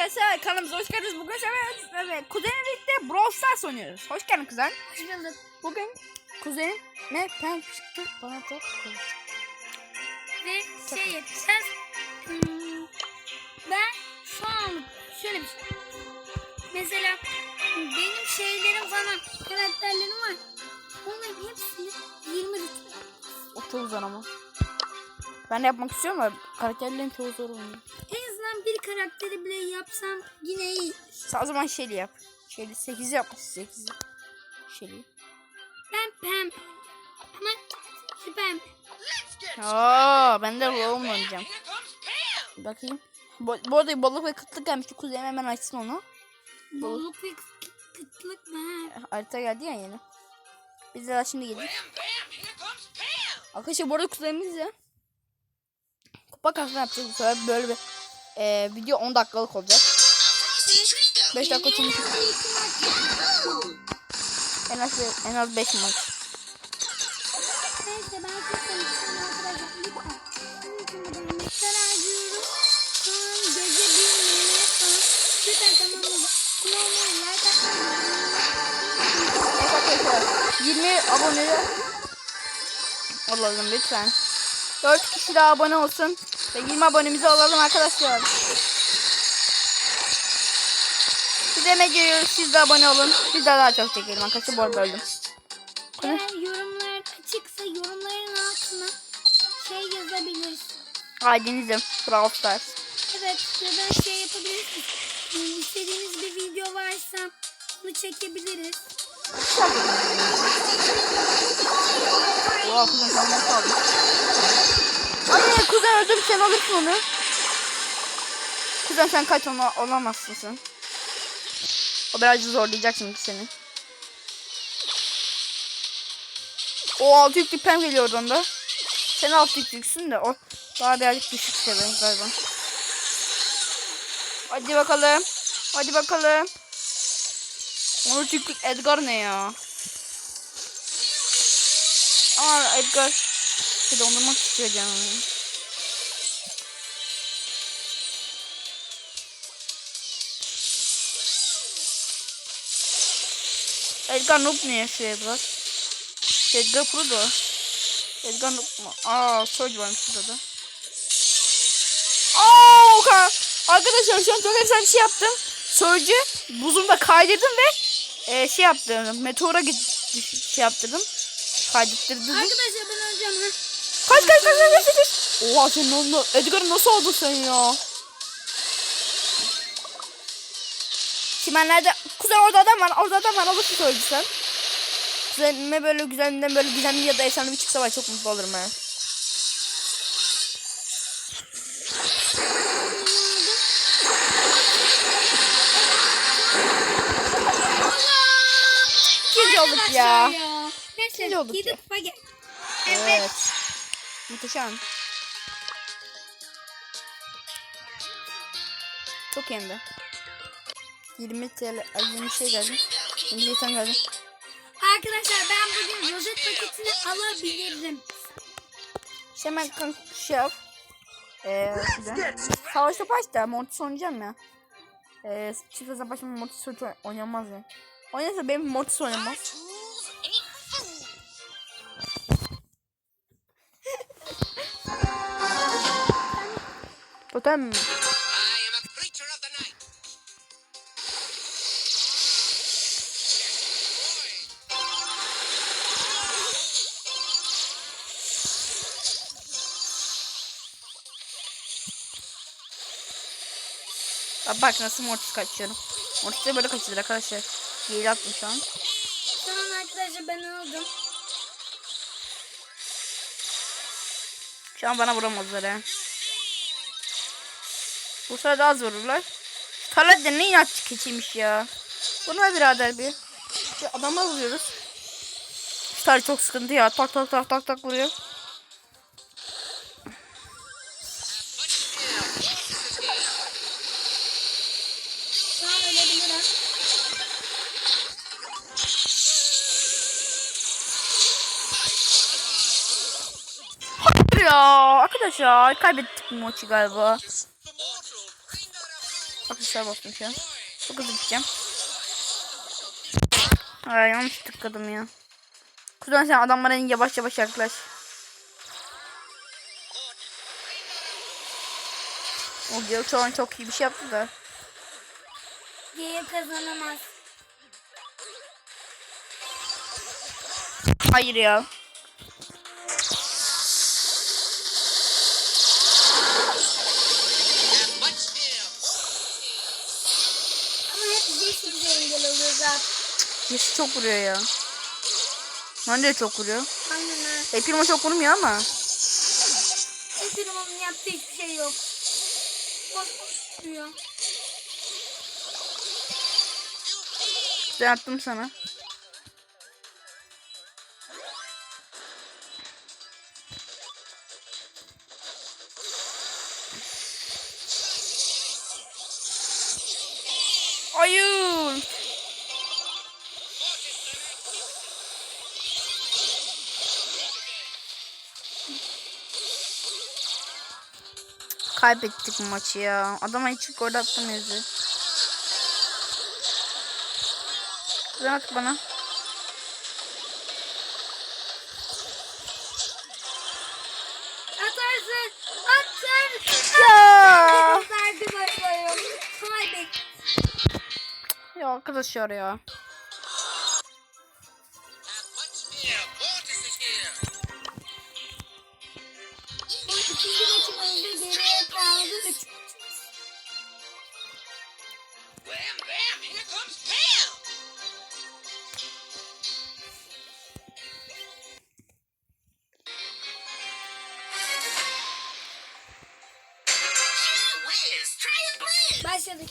arkadaşlar kanalımıza hoş geldiniz. Bugün evet, evet kuzenimle birlikte Brawl Stars oynuyoruz. Hoş geldin kuzen. Hoş bulduk. Bugün kuzenim ne pen çıktı bana da. Ve şey yapacağız. Hmm, ben şu an şöyle bir şey. Mesela benim şeylerim falan karakterlerim var. Onların hepsini 20 rütbe. O çok zor ama. Ben de yapmak istiyorum da karakterlerin çoğu zor oynuyor. En azından bir karakteri bile yapsam yine iyi. Sen o zaman şeyli yap. Şeyli 8 yap. 8. Şeyli. Ben pembe. Ama süper. Aa, ben de Roam oynayacağım. Bakayım. Bu, bu arada balık ve kıtlık gelmişti. Kuzenim hemen açsın onu. Bolluk ve kıt- kıtlık mı? ha? Harita geldi ya yeni. Biz de şimdi geldik. Arkadaşlar bu arada kuzenimiz ya. Kupa kasma yapacağız bu sefer. Böyle bir e, video 10 dakikalık olacak. 5 dakika çünkü en az en az 5 maç. Evet arkadaşlar 20 abone olalım lütfen. 4 kişi daha abone olsun. Ve 20 abonemizi alalım arkadaşlar. Biz emek veriyoruz. Siz de abone olun. Biz de daha çok çekelim arkadaşlar. Bu arada öldüm. Eğer yorumlar açıksa yorumların altına şey yazabiliriz. Aidenizim. Brawl Stars. Evet ya da şey yapabiliriz. Hmm, İstediğiniz bir video varsa bunu çekebiliriz. Oha kuzen sen nasıl Ay kuzen öldüm sen alırsın onu. Kuzen sen kaç onu olamazsın sen. O birazcık zorlayacak şimdi seni. O altı yüklü pem geliyor oradan da. Sen altı yüklüksün de o daha birazcık düşük seviye galiba. Hadi bakalım. Hadi bakalım. 13 yüklük Edgar ne ya? Aa Edgar. Bir dondurmak istiyor canım. Edgar noob ne yaşıyor Edgar? Edgar pro da. Edgar noob mu? Aa Surge varmış burada da. Aa. Arkadaşlar şu an çok efsane bir şey yaptım. Surge'ü buzumda kaydırdım ve e, şey yaptım. Meteora git şey yaptırdım. Kaydettirdim. Arkadaşlar ben öleceğim. Kaç kaç kaç kaç kaç kaç. Oha sen onu Edgar'ı nasıl aldın sen ya? Çimenlerde kuzen orada adam var orada adam var alırsın söyledi sen. Kuzenime böyle güzelinden böyle gizemli ya da efsane bir çıksa var çok mutlu olurum ben. İkinci olduk Arkadaşlar ya. Neyse İkinci olduk ya. kupa gel. Evet. Evet. Muhteşem. Çok yendi. 20 TL, ay 20 şey geldi. 20 jeton geldi. Arkadaşlar ben bugün rozet paketini alabilirim. Hemen kan şey yap. Eee güzel. Savaş topu aç da Mortis oynayacağım ya. Eee çift başıma Mortis hiç oynamaz ya. Oynarsa benim Mortis oynamaz. Totem. Bak, nasıl Mortis kaçıyorum. Mortis de böyle kaçırır arkadaşlar. Yeri attım şu an. Tamam arkadaşlar ben aldım. Şu an bana vuramazlar ha. Bu sırada az vururlar. Talat da ne inatçı keçiymiş ya. Buna birader bir. Bir adama vuruyoruz. Star çok sıkıntı ya. Tak tak tak tak tak vuruyor. Ölebilirim. Ya arkadaşlar kaybettik bu maçı galiba. Aksesuar bastım şu an. Çok hızlı gideceğim. Ay yanlış tıkladım ya. Kuzen sen adamlara yavaş yavaş yaklaş. O Gale şu an çok iyi bir şey yaptı da. Diye kazanamaz. Hayır ya. Jesse bize engel oluyor zaten. Yeşil çok vuruyor ya. Ben de çok vuruyor. Aynen ha. E Primo çok vurmuyor ama. Efendim yaptığı hiçbir şey yok. Boş boş duruyor. Attım sana. Hayır. Kaybettik maçı ya. Adama hiç gol attamıyoruz. Kızım at bana. Atarsın. Atarsın. Ya. Arkadaşlarım. Kaybet. Ya arkadaşlar ya. Başladık.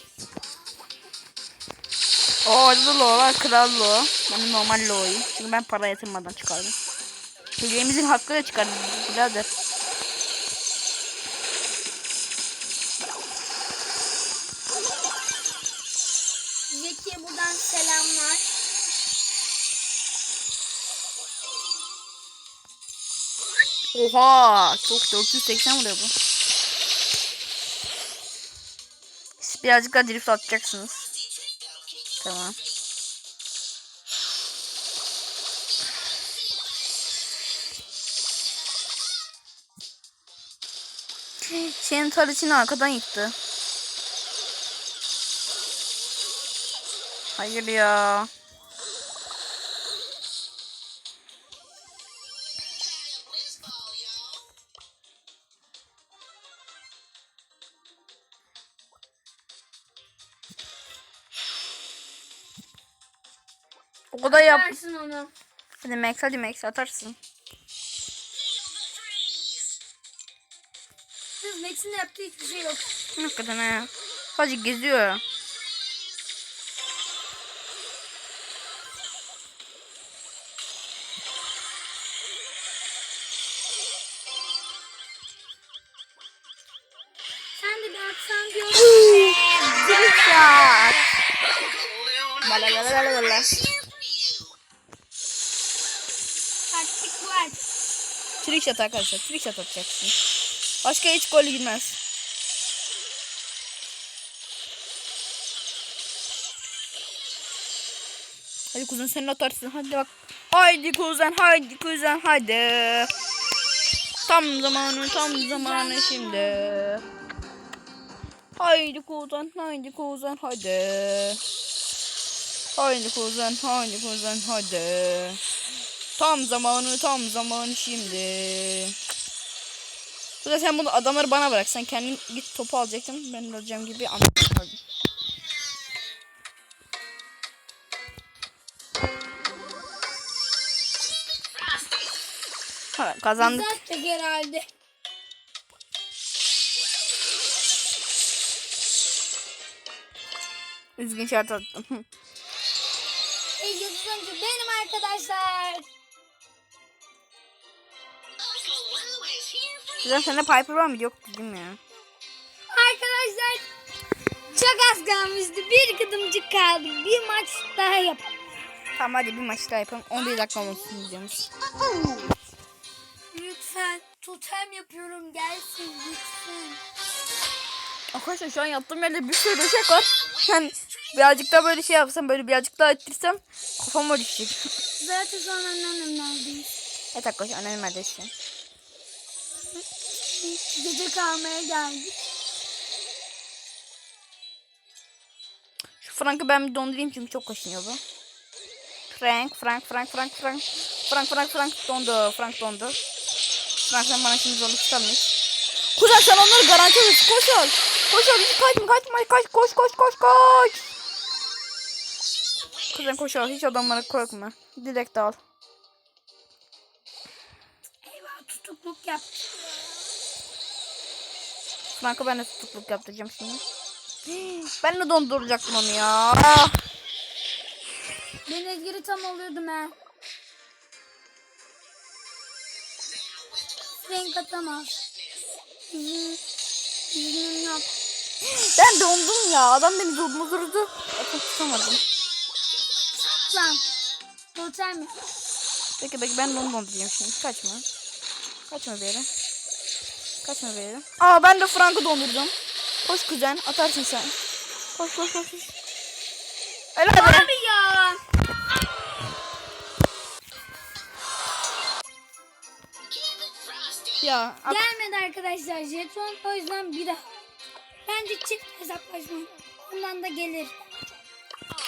O orada lo var. Kral lo. Ben normal lo'yum. Çünkü ben para yatırmadan çıkardım. Hilemizin hakkıyla çıkardım. Birader. Zeki'ye buradan selamlar. Oha. Çok 480 vuruyor bu. Birazcık daha drift atacaksınız. Tamam. Senin taretini arkadan yıktı. Hayır ya. O kadar yap. Atarsın onu. Hadi Max hadi Max atarsın. Kız Max'in yaptığı hiçbir şey yok. Hakikaten ha. Hadi geziyor. Sen de bir atsan diyorum. Trickshot. La la la la la la. Taktik var. Trickshot arkadaşlar. Trickshot atacaksın. Başka hiç gol girmez. Hadi kuzen sen atarsın. Hadi bak. Haydi kuzen, haydi kuzen, haydi. Tam zamanı, tam zamanı şimdi. Haydi kuzen, haydi kuzen, haydi. Haydi kuzen, haydi kuzen, haydi. Tam zamanı, tam zamanı şimdi. Bu da sen bunu adamları bana bırak. Sen kendin git topu alacaktın. Ben alacağım gibi anladım. Ha, kazandık. Biz attık herhalde. Üzgün şart attım. Yıldız oyuncu benim arkadaşlar. Güzel sende Piper var mı? Yok dedim ya. Arkadaşlar çok az kalmıştı. Bir kıdımcık kaldı. Bir maç daha yapalım. Tamam hadi bir maç daha yapalım. 11 dakika olsun videomuz. Lütfen totem yapıyorum gelsin lütfen. Arkadaşlar şu an yattığım yerde bir sürü döşek var. Yani birazcık daha böyle şey yapsam böyle birazcık daha ettirsem kafama düşecek. Zaten sonra anneannemle aldıyız. evet arkadaşlar annem nerede şu an? Gece kalmaya geldik. Şu Frank'ı ben bir dondurayım çünkü çok kaşınıyor bu. Frank, Frank, Frank, Frank, Frank. Frank, Frank, Frank dondu. Frank dondu. Frank sen bana şimdi zorluk çıkarmış. Kuzen sen onları garanti alıyorsun. Koş ol. Koş ol. Hiç kaçma, kaçma. Kaç, koş, koş, koş, koş. Kuzen koş ol. Hiç adamlara korkma. Direkt al. Tutukluk yap. Frank'a ben de tutukluk yaptıracağım şimdi. Ben de donduracaktım onu ya. Ben Edgar'ı tam oluyordum he. Renk atamaz. Yüzüm yok. Ben dondum ya. Adam beni dondurdu. Bakın tutamadım. Lan. Totem mi? Peki peki ben dondurayım şimdi. Kaçma. Kaçma bir yere. Kaçma bir yere. Aa ben de Frank'ı dondurdum. Koş kuzen atarsın sen. Koş koş koş. koş. Öyle hadi. Abi ya. Ya Gelmedi arkadaşlar jeton. O yüzden bir daha. Bence çift hesaplaşma. Ondan da gelir.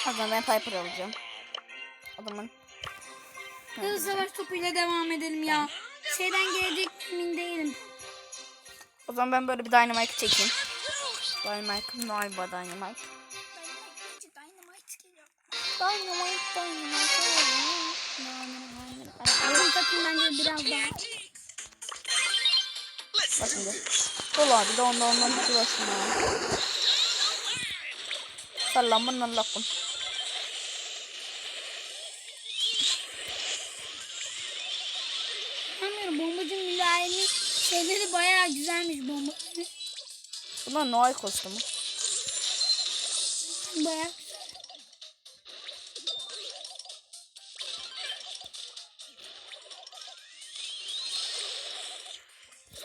o zaman ben Piper alacağım. Adamın. Hızlı savaş topuyla devam edelim ya. Şeyden gelecek emin değilim. O zaman ben böyle bir Dynamite çekeyim. Dynamite. Noiba Dynamite. Dynamite, Dynamite. Benim takım bence biraz daha. Bak şimdi. Dol abi de onda ondan bir ulaşma. Sallamun Allah'ım. Anlamıyorum şeyleri bayağı güzelmiş bombacının. Bunlar Noel kostümü. Bayağı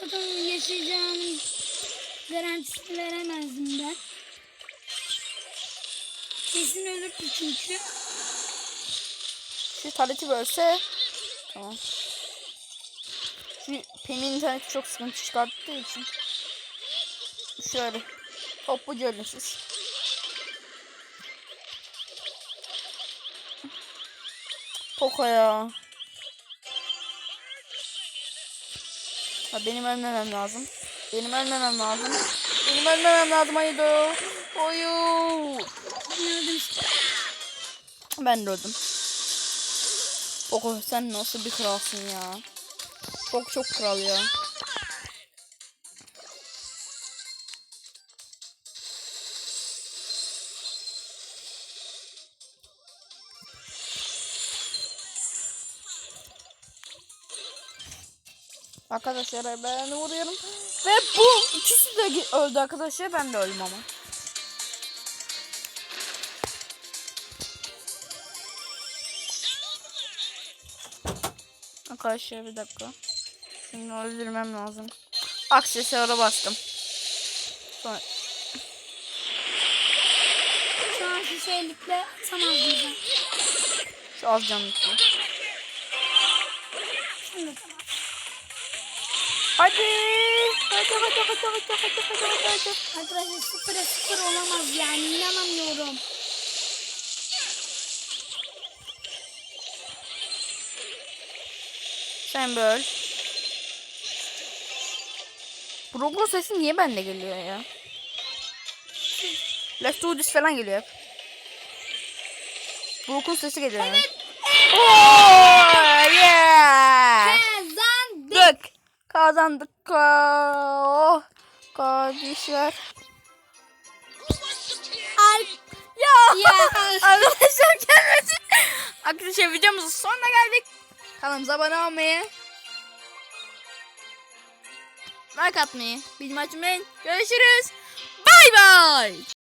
Zaten yaşayacağımın garantisini veremezdim ben. Kesin ölürdü çünkü. Şu tableti bölse. Tamam. Şu Pem'in interneti çok sıkıntı çıkarttığı için. Şöyle. Topluca ölün siz. Poco ya. Ha, benim ölmemem lazım. Benim ölmemem lazım. Benim ölmemem lazım haydi. Oyu. Ben de öldüm. Poco sen nasıl bir kralsın ya. Çok çok kral ya. Arkadaşlar ben vuruyorum. Ve bu ikisi de öldü arkadaşlar. Ben de öldüm ama. Arkadaşlar bir dakika. Şimdi öldürmem lazım. Aksesuara bastım. Sonra Şu an şu şeylikle atamazdım ben. şu az canlıklı. Şimdi tamam. Hadi. Hadi hadi hadi hadi hadi hadi hadi hadi. Arkadaşlar sıfıra sıfır olamaz yani inanamıyorum. Sen böl. Brock'un sesi niye bende geliyor ya? Let's do this falan geliyor hep. Brock'un sesi geliyor. Evet. Oh, yeah. Kazandık. Kazandık. Oh, kardeşler. Ar Ya. Ya. Arkadaşlar gelmedi. Arkadaşlar videomuzun sonuna geldik. Kanalımıza abone olmayı. Like atmayı. Bildirim. Görüşürüz. Bay bay.